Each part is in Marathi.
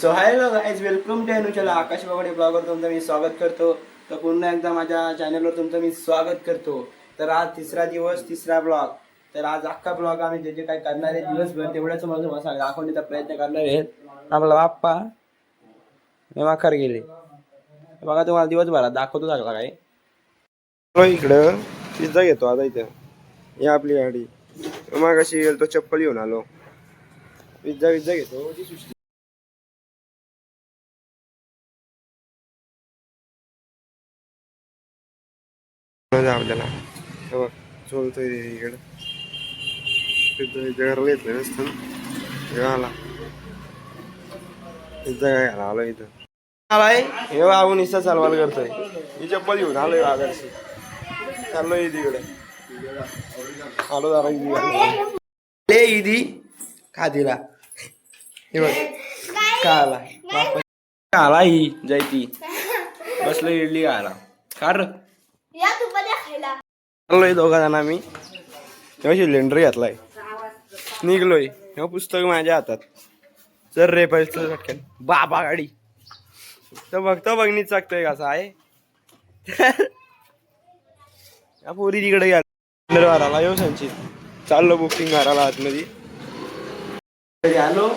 So hello guys welcome to Anu चला आकाश बाबडे ब्लॉगवर तुमचं मी स्वागत करतो तर पुन्हा एकदा माझ्या चॅनलवर तुमचं मी स्वागत करतो तर आज तिसरा दिवस तिसरा ब्लॉग तर आज अख्खा ब्लॉग आम्ही जे जे काही करणार आहे दिवसभर तेवढ्याच मला तुम्हाला सांग दाखवण्याचा प्रयत्न करणार आहेत आपला बाप्पा माखर गेले. बघा तुम्हाला दिवसभरात दाखवतो लागला काय हो इकडं पिझ्झा घेतो आता इथं. या आपली गाडी. मग कशी गेलो तो चप्पल घेऊन आलो. पिझ्झा पिझ्झा घेतो. मजा आपल्याला बघ चोलतोय इकडं. पिझ्झा करायला येतोय नसतं हे आला. काय घाला आलो इथं. आलाय हे बाबू निस्ता चालवायला करतोय. ही चप्पल घेऊन आलोय आगरशी चाललोय तिकडे आलो जरा इथे ले इदी. खातीला हे बघ का आला? का आला ही? जयती बसलो इडली आला खायला चाललोय दोघा जण आम्ही तेव्हा सिलेंडर घेतलाय. निघलोय. हे पुस्तक माझ्या हातात. चल रे पैसे बाबा गाडी. तर बघतो बघणीच चाकतोय कसा आहे? या पोरी तिकडे गेला सिलेंडर मारायला येऊ संचित चाललो बुकिंग मारायला आतमध्ये. आलो.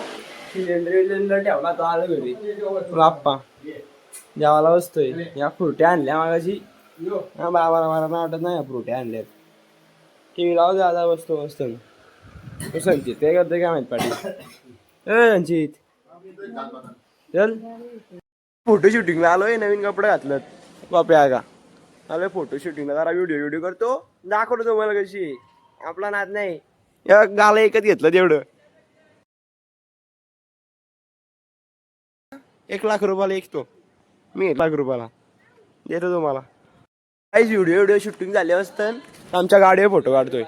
सिलेंडर विलेंडर ठेवला तो आलो घरी. बाप्पा जेवायला बसतोय. या फ्रुट्या आणल्या मागाशी. बाबाला मला वाटत नाही या आणले आणल्यात टी लाव दादा बसतो बसतो तो संचित ते करतोय काय माहीत पाटील? ए संचित. चल. फोटो शूटिंगला आलोय नवीन कपडे घातलं बाप्या का आलोय फोटो शूटिंगला जरा व्हिडिओ व्हिडिओ करतो. दाखवतो तुम्हाला कशी. आपला नाद नाही. या गाला एकच घेतलं तेवढं. एक लाख रुपयाला एक तो. मी एक लाख रुपयाला. देतो तुम्हाला. काहीच व्हिडिओ व्हिडिओ शूटिंग झाले असतं. आमच्या गाडीवर फोटो काढतोय.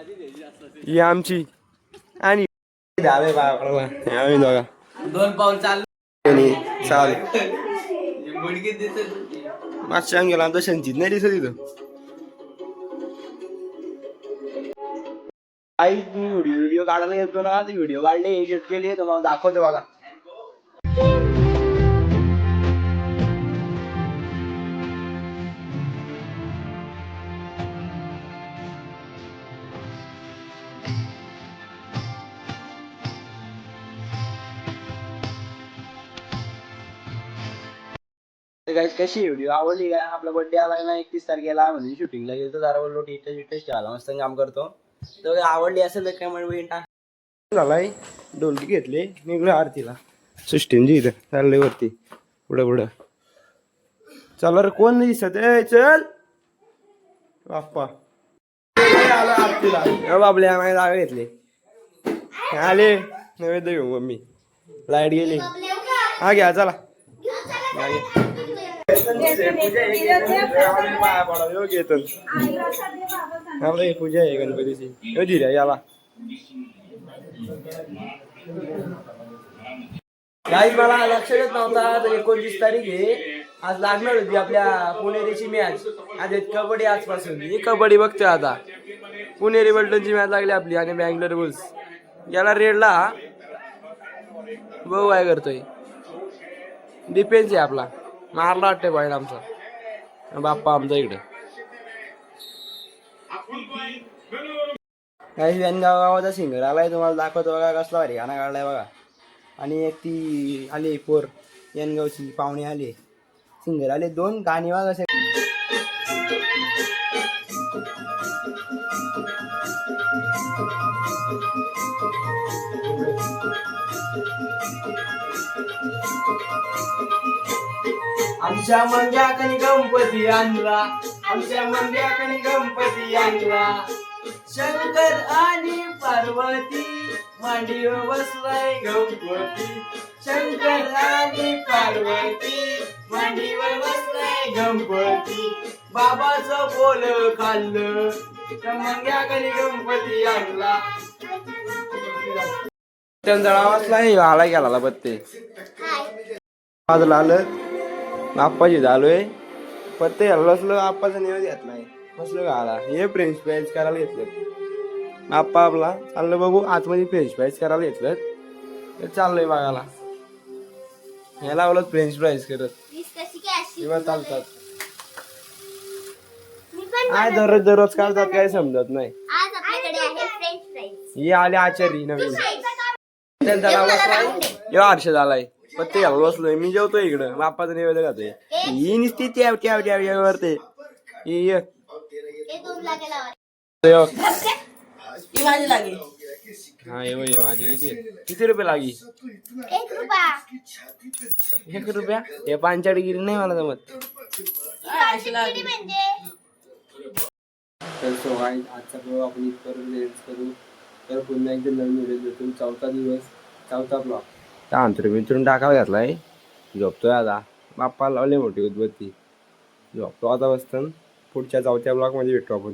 ही आमची. आणि आम्ही बघा. दोन पाऊल चालू चालेल मागच्या गेला आमचा संचित नाही दिसत इथं. काही मी व्हिडिओ व्हिडिओ काढायला येतो ना. ते व्हिडिओ काढले एडिट केले तुम्हाला दाखवतो बघा. तर कशी व्हिडिओ आवडली काय आपला बर्थडे आला ना एकतीस तारखेला म्हणजे शूटिंगला गेलो जरा बोललो टीटच विटच ठेवायला मस्त काम करतो. तर आवडली असेल तर कमेंट बिमेंट टाक. झालाय. ढोलकी घेतली. निघलो आरतीला. सिस्टीमची इथं. चाललंय वरती. पुढं पुढं. चला रे कोण नाही दिसत? ए चल. बाप्पा. आलो आरतीला बाबले आम्हाला जागा घेतली. आले. नैवेद्य घेऊ मम्मी. लाइट गेली. हा घ्या चला. योग्य आपलं पूजा आहे गणपतीची यो धीरे याला काही मला लक्षातच नव्हता. तर एकोणतीस तारीख आहे. आज लागणार होती आपल्या पुणेरीची मॅच आज कबड्डी आजपासून ही कबड्डी बघतोय आता पुणेरी बल्टनची मॅच लागली आपली. आणि बँगलोर बुल्स. याला रेडला. बहु काय करतोय. डिफेन्स आहे आपला. मारला वाटते पॉईंट आमचा. बाप्पा आमचा इकडे. काही गाव गावाचा सिंगर आलाय तुम्हाला दाखवतो बघा कसला भारी गाणं काढलाय बघा. आणि एक ती आली पोर यनगावची पाहुणे आले. सिंगर आले दोन गाणी बघा असे आमच्या मंद्याकनी गणपती आणला. आमच्या मंद्याकनी गणपती आणला. शंकर आणि पार्वती मांडीवर बसलाय गणपती. शंकर आणि पार्वती मांडीवर बसलाय गणपती. बाबाचं बोल खाल्लं. त्या मंग्याकनी गणपती आणला. त्यांचा वाचलाय आला गेला पत्ते बाजूला आलं आप्पाची झालोय पत्ते घाललो असलो आप्पाचा निवेद घेतलाय बसलो का आला हे फ्रेंच फ्राईज करायला घेतलं आप्पा आपला चाललं बघू आतमध्ये फ्रेंच फ्राईज करायला घेतलं तर चाललंय बघायला. ह्या लावलं फ्रेंच फ्राईज करत. किंवा चालतात. मी पण काय दररोज दररोज काढतात काय समजत नाही. आज आपल्याकडे आहे फ्रेंच फ्राईज ही आले आचारी नवीन. त्यांचा हर्ष झालाय. पत्ते घालून बसलोय. मी जेवतोय इकडं. बाप्पाचं नैवेद्य खातोय ही नुसती त्या त्या त्या त्या वरते. ही माझी किती? रुपये लागी? एक रुपया. एक रुपया? हे पांचाडगिरी नाही मला जमत. म्हणजे? तर सो गाईज आजचा ब्लॉग आपण इथपर्यंत करू. तर पुन्हा एकदा नवीन व्हिडिओ भेटून चौथा दिवस चौथा ब्लॉग. त्या अंतर मित्रून टाकावा घातलाय. झोपतोय आता. बाप्पा लावले मोठी उदबत्ती झोपतो आता बसताना. पुढच्या चौथ्या ब्लॉगमध्ये भेटतो आपण.